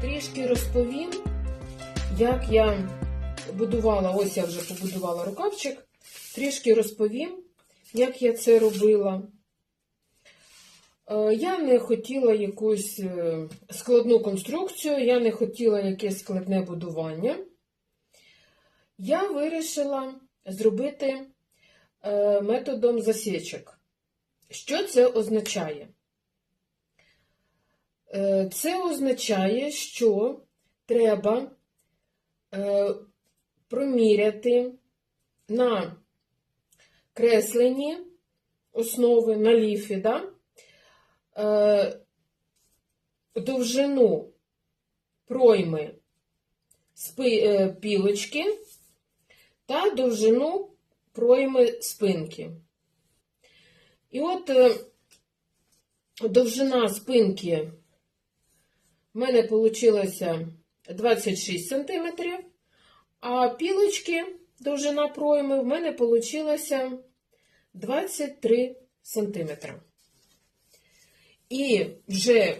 трішки розповім, як я будувала, ось я вже побудувала рукавчик, трішки розповім, як я це робила. Е, Я не хотіла якусь е, складну конструкцію, я не хотіла якесь складне будування. Я вирішила зробити е, методом засічок. Що це означає? Е, Це означає, що треба е, проміряти на кресленні основи, на ліфі, да? е, довжину пройми пілочки та довжину пройми спинки. І от довжина спинки в мене вийшло 26 см, а пілочки, довжина пройми, в мене вийшло 23 см. І вже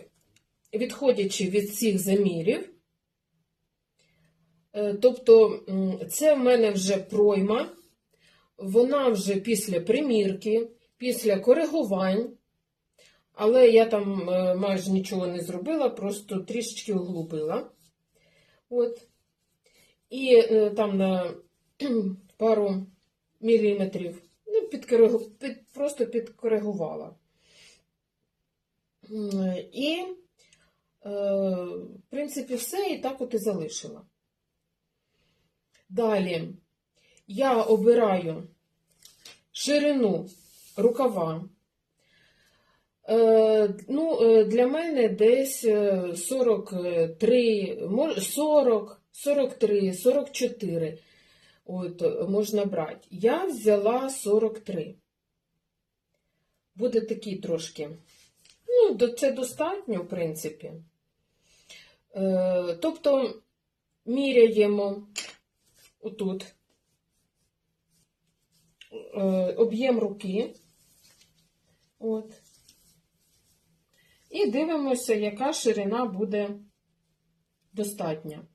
відходячи від цих замірів, е, тобто це в мене вже пройма, вона вже після примірки, після коригувань, але я там е, майже нічого не зробила, просто трішечки углубила. От. І е, там на пару міліметрів ну, підкоригу- під, просто підкоригувала. І, е, в принципі, все і так от і залишила. Далі я обираю ширину рукава. Е, ну, е, для мене десь е, 43, 40, 43, 44 от, можна брати. Я взяла 43. Буде такий трошки. Ну, це достатньо, в принципі. Е, тобто міряємо отут об'єм руки. От. І дивимося, яка ширина буде достатня.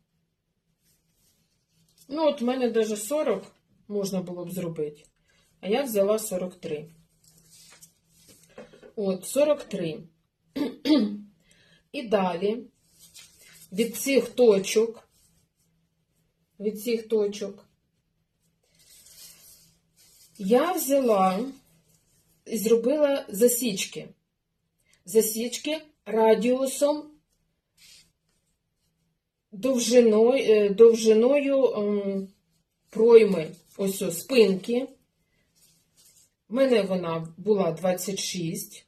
Ну, от в мене навіть 40 можна було б зробити, а я взяла 43. От, 43. І далі від цих точок, від цих точок, я взяла і зробила засічки. Засічки радіусом довжиною, е, довжиною ем, пройми ось о, спинки. В мене вона була 26.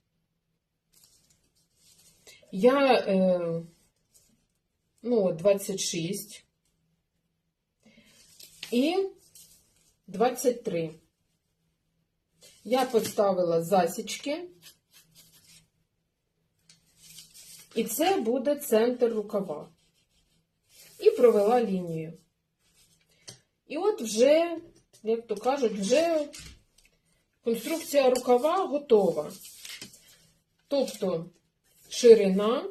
Я, е, ну, 26 і 23. Я поставила засічки, і це буде центр рукава. І провела лінію. І от вже, як то кажуть, вже конструкція рукава готова. Тобто ширина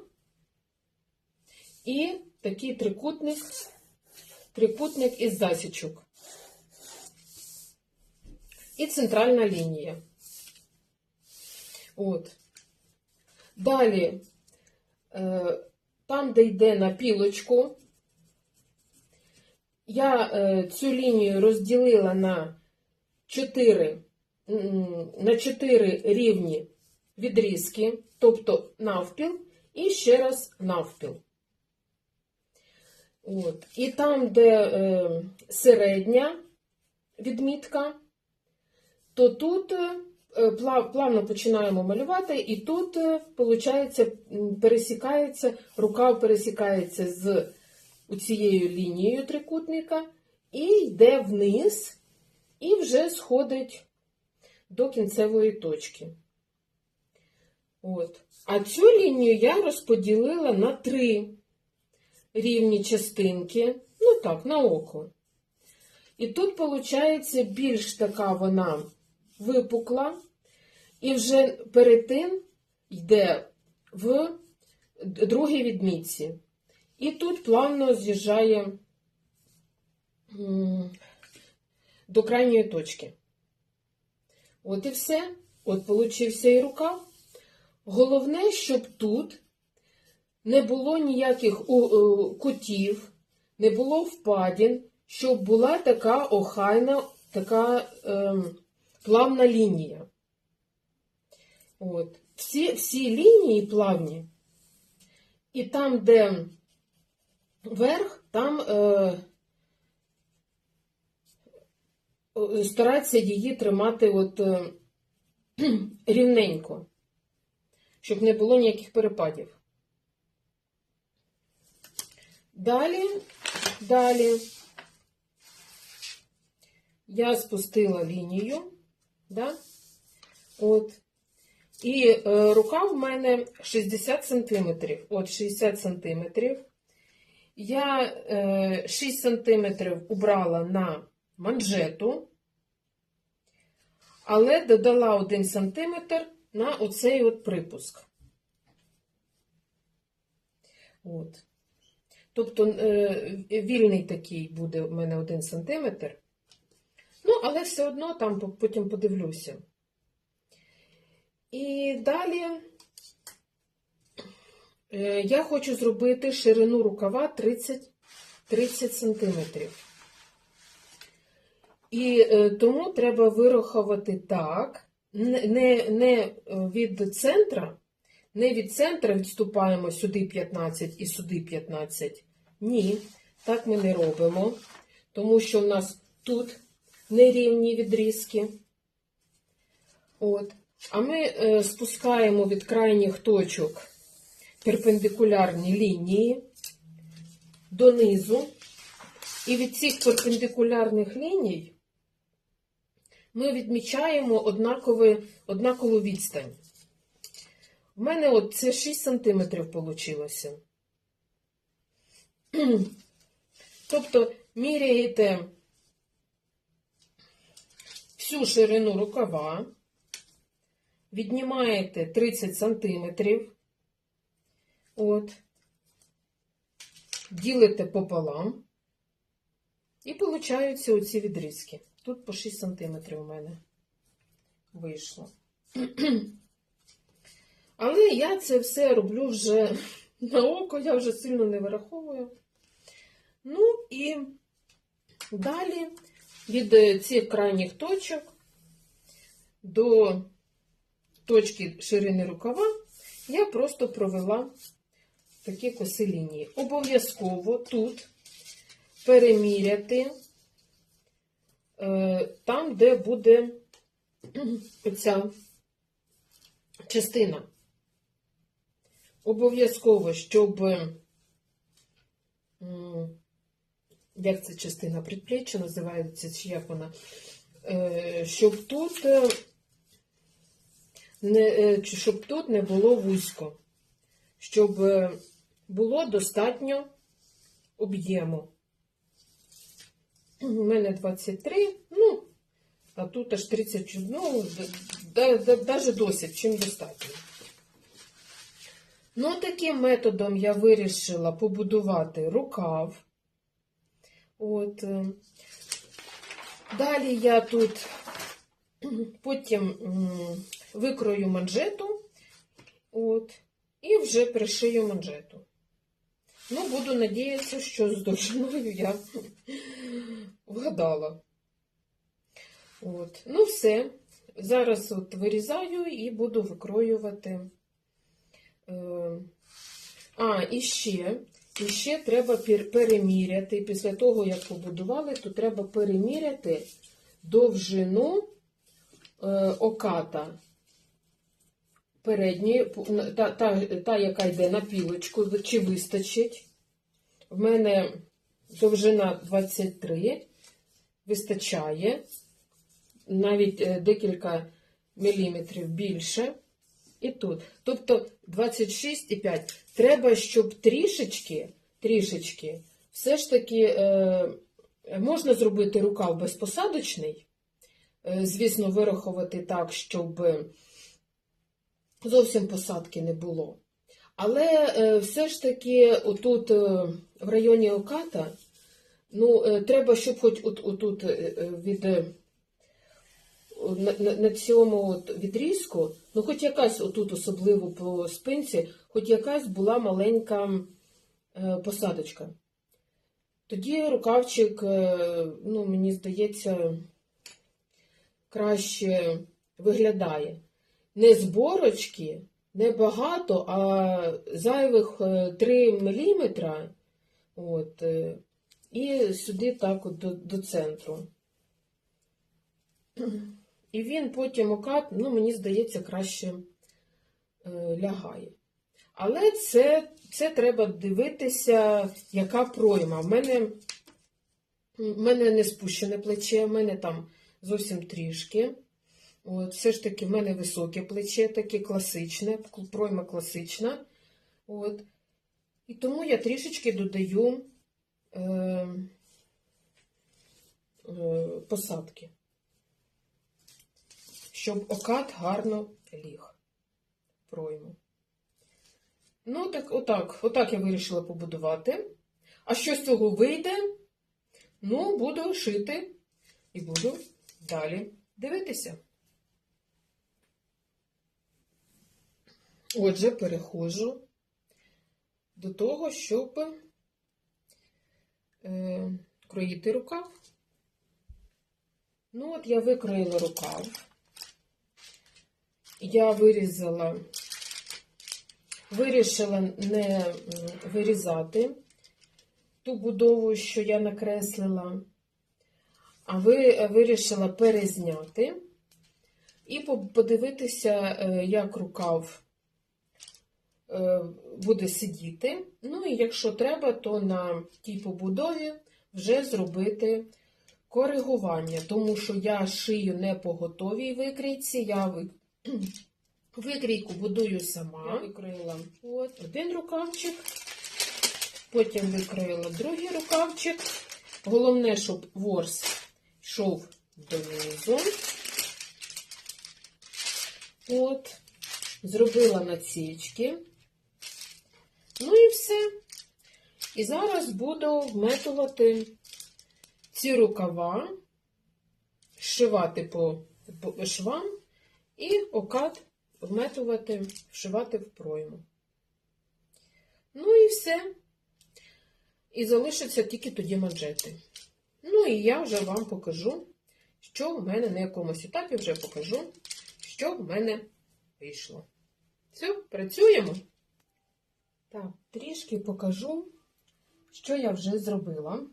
і такий трикутник, трикутник із засічок. І центральна лінія. От. Далі, там, де йде на пілочку, я е, цю лінію розділила на 4, на 4 рівні відрізки, тобто навпіл, і ще раз навпіл. От. І там, де е, середня відмітка, то тут е, плавно починаємо малювати, і тут, виходить, пересікається, рукав пересікається з цією лінією трикутника і йде вниз, і вже сходить до кінцевої точки. От. А цю лінію я розподілила на три рівні частинки, ну так, на око. І тут, виходить, більш така вона випукла, і вже перетин йде в другій відмітці. І тут плавно з'їжджає до крайньої точки. От і все. От получився і рукав. Головне, щоб тут не було ніяких е, кутів, не було впадін, щоб була така охайна, така ем, плавна лінія. От. Всі, всі лінії плавні. І там, де верх, там е, старатися її тримати от, е, рівненько, щоб не було ніяких перепадів. Далі, далі я спустила лінію, да? От. І е, рука в мене 60 см. От 60 см. Я е, 6 см убрала на манжету, але додала 1 см на оцей от припуск. От. Тобто е, вільний такий буде у мене 1 см. Ну, але все одно там потім подивлюся. І далі е, я хочу зробити ширину рукава 30, 30 сантиметрів. І е, тому треба вирахувати так, не, не, від центра, не від центра відступаємо сюди 15 і сюди 15. Ні, так ми не робимо, тому що в нас тут нерівні відрізки. От. А ми е, спускаємо від крайніх точок перпендикулярні лінії донизу. І від цих перпендикулярних ліній ми відмічаємо однакові, однакову відстань. У мене от це 6 см вийшло. Тобто міряєте всю ширину рукава, віднімаєте 30 сантиметрів, от, ділите пополам, і получаються оці відрізки. Тут по 6 сантиметрів у мене вийшло. Але я це все роблю вже на око, я вже сильно не вираховую. Ну і далі від е, цих крайніх точок до точки ширини рукава я просто провела такі коси лінії. Обов'язково тут переміряти е, там, де буде ця частина. Обов'язково, щоб як ця частина предплеччя називається, чи як вона, Е, щоб тут е, не, е, щоб тут не було вузько, щоб е, було достатньо об'єму. У мене 23, ну, а тут аж 31, ну, навіть досить, чим достатньо. Ну, таким методом я вирішила побудувати рукав. От. е. Далі я тут потім викрою манжету, от, і вже пришию манжету. Ну, буду надіятися, що з довжиною я вгадала. От. Ну, все. Зараз от вирізаю і буду викроювати. Е, А, і ще, і ще треба пер- переміряти. Після того, як побудували, то треба переміряти довжину е, оката. Передньої, та, та, та, яка йде на пілочку, чи вистачить. В мене довжина 23, вистачає, навіть е, декілька міліметрів більше. І тут. Тобто 26,5. Треба, щоб трішечки, трішечки, все ж таки е, можна зробити рукав безпосадочний, е, звісно, вирахувати так, щоб зовсім посадки не було. Але е, все ж таки, отут е, в районі оката, ну, е, треба, щоб хоч от, отут від. На, на, цьому от відрізку, ну хоч якась отут, особливо по спинці, хоч якась була маленька посадочка. Тоді рукавчик, ну, мені здається, краще виглядає. Не зборочки, не багато, а зайвих е, 3 мм. От, е, і сюди так от до, до центру. І він потім окат, ну, мені здається, краще е, лягає. Але це, це треба дивитися, яка пройма. В мене, в мене не спущене плече, в мене там зовсім трішки. От, все ж таки, в мене високе плече, таке класичне, пройма класична. От. І тому я трішечки додаю е, е, посадки, щоб окат гарно ліг. Пройму. Ну, так, отак, отак я вирішила побудувати. А що з цього вийде? Ну, буду шити і буду далі дивитися. Отже, переходжу до того, щоб е, кроїти рукав. Ну, от я викроїла рукав. Я вирізала, вирішила не вирізати ту будову, що я накреслила, а ви вирішила перезняти і подивитися, е, як рукав е, буде сидіти. Ну і якщо треба, то на тій побудові вже зробити коригування, тому що я шию не по готовій викрійці, я викрійку будую сама. Я викроїла от, один рукавчик, потім викроїла другий рукавчик. Головне, щоб ворс йшов донизу. От, зробила насічки. Ну і все. І зараз буду вметувати ці рукава, зшивати по, по швам і окат вметувати, вшивати в пройму. Ну і все. І залишиться тільки тоді манжети. Ну і я вже вам покажу, що в мене на якомусь етапі вже покажу, що в мене вийшло. Все, працюємо. Так, трішки покажу, що я вже зробила.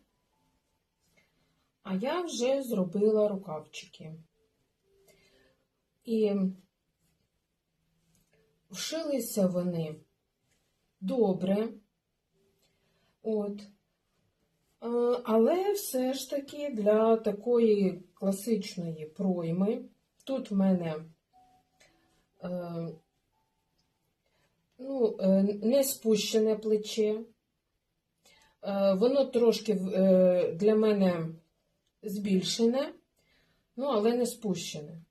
А я вже зробила рукавчики. І вшилися вони добре. От. Е, Але все ж таки для такої класичної пройми, тут в мене е, ну, е, не спущене плече. Е, Воно трошки е, для мене збільшене, ну, але не спущене.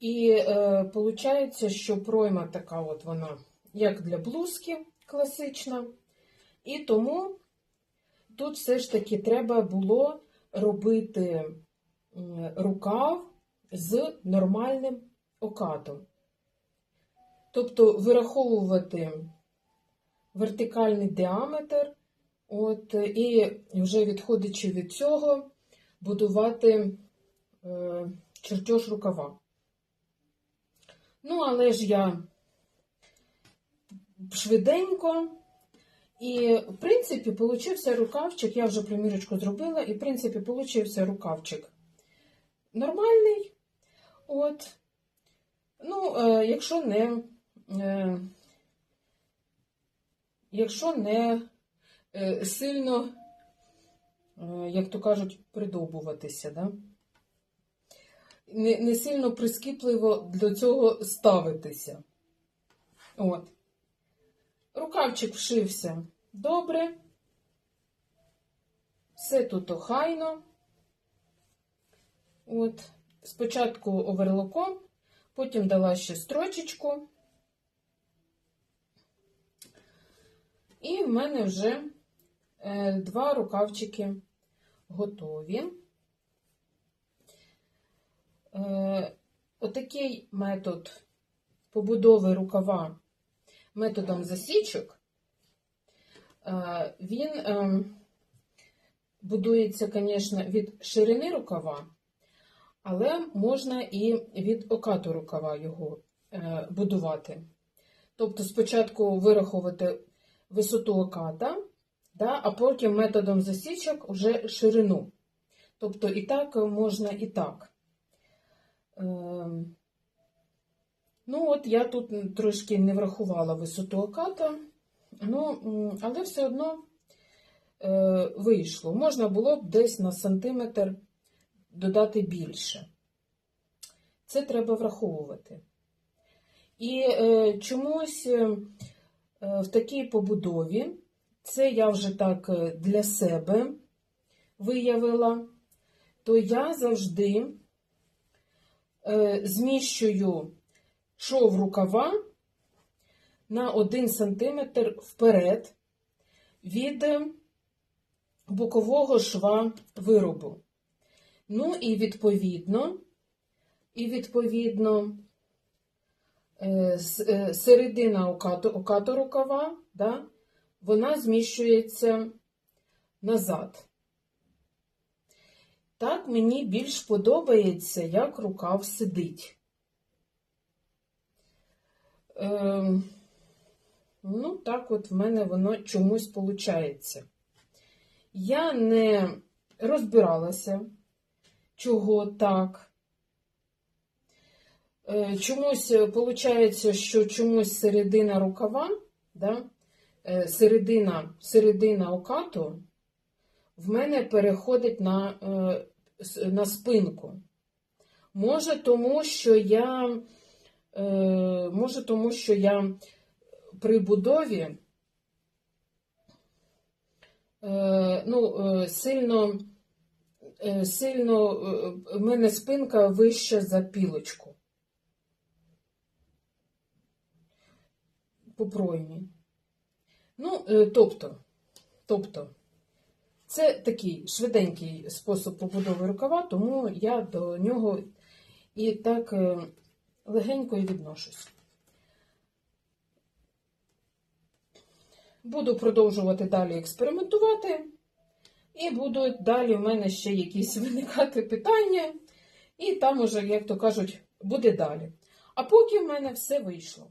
І е, виходить, що пройма така от вона, як для блузки класична. І тому тут все ж таки треба було робити рукав з нормальним окатом. Тобто вираховувати вертикальний діаметр, от, і вже відходячи від цього, будувати е, чертеж рукава. Ну, але ж я швиденько. І, в принципі, получився рукавчик, я вже примірочку зробила, і, в принципі, получився рукавчик нормальний. От. Ну, е, якщо не, якщо не е, сильно, е, як то кажуть, придобуватися, да? не, не сильно прискіпливо до цього ставитися. От. Рукавчик вшився добре. Все тут охайно. От. Спочатку оверлоком, потім дала ще строчечку. І в мене вже е, два рукавчики готові. Е, Отакий метод побудови рукава методом засічок. Е, Він будується, звісно, від ширини рукава, але можна і від окату рукава його будувати. Тобто спочатку вирахувати висоту оката, да, а потім методом засічок вже ширину. Тобто і так можна і так. Ем, Ну, от я тут трошки не врахувала висоту оката, ну, але все одно е, вийшло. Можна було б десь на сантиметр додати більше. Це треба враховувати. І е, чомусь е, в такій побудові, це я вже так е, для себе виявила, то я завжди е, зміщую шов рукава на 1 см вперед від е, бокового шва виробу. Ну і відповідно, і відповідно е, е, середина окату, рукава, да, вона зміщується назад. Так мені більш подобається, як рукав сидить. Ем, ну, так от в мене воно чомусь виходить. Я не розбиралася, чого так. Е, Чомусь виходить, що чомусь середина рукава, да, е, середина, середина окату в мене переходить на, е, на спинку. Може, тому що я, е, може, тому що я при будові е, ну, е, сильно, е, сильно е, в мене спинка вища за пілочку. По проймі. Ну, е, тобто, тобто, це такий швиденький спосіб побудови рукава, тому я до нього і так е, легенько і відношусь. Буду продовжувати далі експериментувати, і будуть далі в мене ще якісь виникати питання, і там уже, як то кажуть, буде далі. А поки в мене все вийшло.